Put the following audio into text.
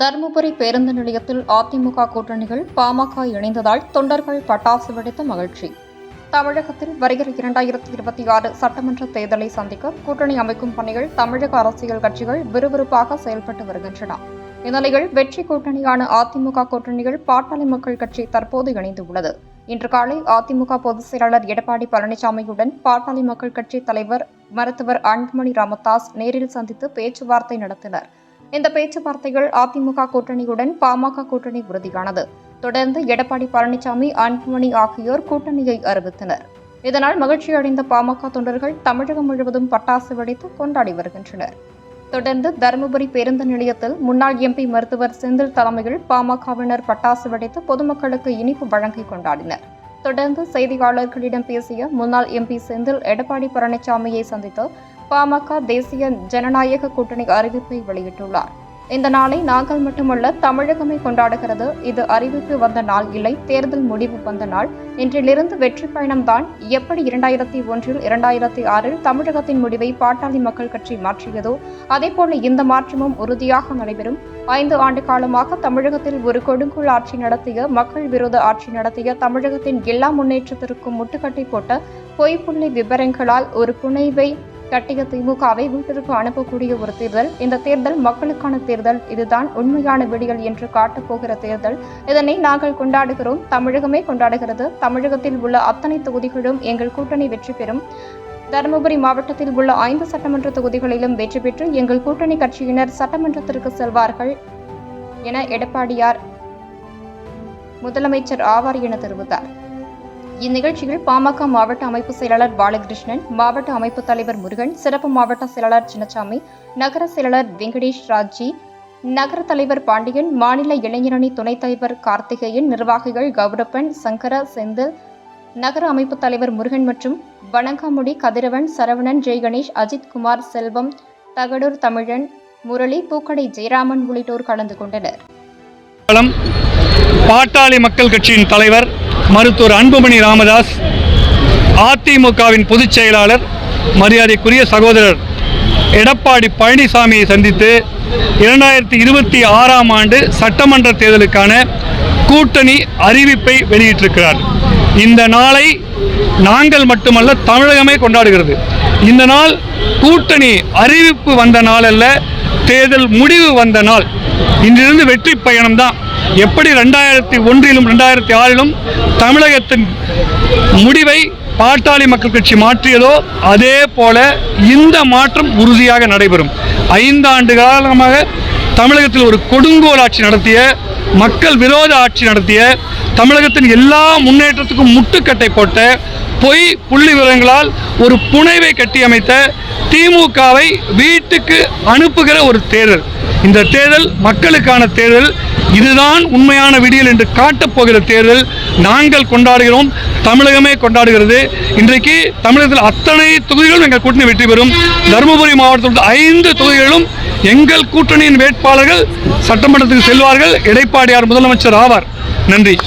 தருமபுரி பேருந்து நிலையத்தில் அதிமுக கூட்டணிகள் பாமக இணைந்ததால் தொண்டர்கள் பட்டாசு வெடித்த மகிழ்ச்சி. தமிழகத்தில் வருகிற இரண்டாயிரத்தி இருபத்தி ஆறு சட்டமன்ற தேர்தலை சந்திக்க கூட்டணி அமைக்கும் பணிகள் தமிழக அரசியல் கட்சிகள் விறுவிறுப்பாக செயல்பட்டு வருகின்றன. இந்நிலையில் வெற்றி கூட்டணியான அதிமுக கூட்டணிகள் பாட்டாளி மக்கள் கட்சி தற்போது இணைந்துள்ளது. இன்று காலை அதிமுக பொதுச் செயலாளர் எடப்பாடி பழனிசாமியுடன் பாட்டாளி மக்கள் கட்சி தலைவர் மருத்துவர் அன்புமணி ராமதாஸ் நேரில் சந்தித்து பேச்சுவார்த்தை நடத்தினர். இந்த பேச்சுவார்த்தைகள் அதிமுக கூட்டணியுடன் பாமக கூட்டணி உறுதியானது. தொடர்ந்து எடப்பாடி பழனிசாமி அன்புமணி ஆகியோர் கூட்டணியை அறிவித்தனர். இதனால் மகிழ்ச்சியடைந்த பாமக தொண்டர்கள் தமிழகம் முழுவதும் பட்டாசு வெடித்து கொண்டாடி வருகின்றனர். தொடர்ந்து தருமபுரி பேருந்து நிலையத்தில் முன்னாள் எம்பி மருத்துவர் செந்தில் தலைமையில் பாமகவினர் பட்டாசு வெடித்து பொதுமக்களுக்கு இனிப்பு வழங்கி கொண்டாடினர். தொடர்ந்து செய்தியாளர்களிடம் பேசிய முன்னாள் எம்பி செந்தில் எடப்பாடி பழனிசாமியை சந்தித்து பாமக தேசிய ஜனநாயக கூட்டணி அறிவிப்பை வெளியிட்டுள்ளார். இந்த நாளை நாங்கள் மட்டுமல்ல தமிழகமே கொண்டாடுகிறது. இது அறிவிப்பு வந்த நாள் இல்லை தேர்தல் முடிவு வந்த நாள். இன்றிலிருந்து வெற்றி பயணம்தான் எப்படி இரண்டாயிரத்தி ஒன்றில் இரண்டாயிரத்தி ஆறில் தமிழகத்தின் முடிவை பாட்டாளி மக்கள் கட்சி மாற்றியதோ அதேபோல இந்த மாற்றமும் உறுதியாக நடைபெறும். ஐந்து ஆண்டு காலமாக தமிழகத்தில் ஒரு கொடுங்குள் ஆட்சி நடத்திய மக்கள் விரோத ஆட்சி நடத்திய தமிழகத்தின் எல்லா முன்னேற்றத்திற்கும் முட்டுக்கட்டை போட்ட பொய்ப்புள்ளி விவரங்களால் ஒரு புனைவை கட்டிய திமுகவை வீட்டிற்கு அனுப்பக்கூடிய ஒரு தேர்தல். இந்த தேர்தல் மக்களுக்கான தேர்தல். இதுதான் உண்மையான விடியல் என்று காட்டப்போகிற தேர்தல். இதனை நாங்கள் கொண்டாடுகிறோம். தமிழகமே கொண்டாடுகிறது. தமிழகத்தில் உள்ள அத்தனை தொகுதிகளும் எங்கள் கூட்டணி வெற்றி பெறும். தருமபுரி மாவட்டத்தில் உள்ள ஐந்து சட்டமன்ற தொகுதிகளிலும் வெற்றி பெற்று எங்கள் கூட்டணி கட்சியினர் சட்டமன்றத்திற்கு செல்வார்கள் என எடப்பாடியார் முதலமைச்சர் ஆவார் என தெரிவித்தார். இந்நிகழ்ச்சியில் பாமக மாவட்ட அமைப்பு செயலாளர் பாலகிருஷ்ணன் மாவட்ட அமைப்பு தலைவர் முருகன் சிறப்பு மாவட்ட செயலாளர் சின்னசாமி நகர செயலாளர் வெங்கடேஷ் ராஜ்ஜி நகர தலைவர் பாண்டியன் மாநில இளைஞரணி துணைத் தலைவர் கார்த்திகேயன் நிர்வாகிகள் கௌரப்பன் சங்கர செந்தில் நகர அமைப்பு தலைவர் முருகன் மற்றும் வணங்காமுடி கதிரவன் சரவணன் ஜெய்கணேஷ் அஜித் குமார் செல்வம் தகடூர் தமிழன் முரளி பூக்கடை ஜெயராமன் உள்ளிட்டோர் கலந்து கொண்டனர். பாட்டாளி மக்கள் கட்சியின் தலைவர் மருத்துவர் அன்புமணி ராமதாஸ் அதிமுகவின் பொதுச் செயலாளர் மரியாதைக்குரிய சகோதரர் எடப்பாடி பழனிசாமியை சந்தித்து இரண்டாயிரத்தி இருபத்தி ஆறாம் ஆண்டு சட்டமன்ற தேர்தலுக்கான கூட்டணி அறிவிப்பை வெளியிட்டிருக்கிறார். இந்த நாளை நாங்கள் மட்டுமல்ல தமிழகமே கொண்டாடுகிறது. இந்த நாள் கூட்டணி அறிவிப்பு வந்த நாள் அல்ல தேர்தல் முடிவு வந்த நாள். இன்றிலிருந்து வெற்றி பயணம் தான். எப்படி ரெண்டாயிரத்தி ஒன்றிலும் ரெண்டாயிரத்தி ஆறிலும் தமிழகத்தின் முடிவை பாட்டாளி மக்கள் கட்சி மாற்றியதோ அதே போல இந்த மாற்றம் உறுதியாக நடைபெறும். ஐந்தாண்டு காலமாக தமிழகத்தில் ஒரு கொடுங்கோல் ஆட்சி நடத்திய மக்கள் விரோத ஆட்சி நடத்திய தமிழகத்தின் எல்லா முன்னேற்றத்துக்கும் முட்டுக்கட்டை போட்ட பொய் புள்ளி விவரங்களால் ஒரு புனைவை கட்டியமைத்த திமுகவை வீட்டுக்கு அனுப்புகிற ஒரு தேர்தல். இந்த தேர்தல் மக்களுக்கான தேர்தல். இதுதான் உண்மையான விடியல் என்று காட்டப்போகிற தேர்தல். நாங்கள் கொண்டாடுகிறோம் தமிழகமே கொண்டாடுகிறது. இன்றைக்கு தமிழகத்தில் அத்தனை தொகுதிகளும் எங்கள் கூட்டணி வெற்றி பெறும். தருமபுரி மாவட்டத்தில் உள்ள ஐந்து தொகுதிகளும் எங்கள் கூட்டணியின் வேட்பாளர்கள் சட்டமன்றத்துக்கு செல்வார்கள். எடப்பாடியார் முதலமைச்சர் ஆவார். நன்றி.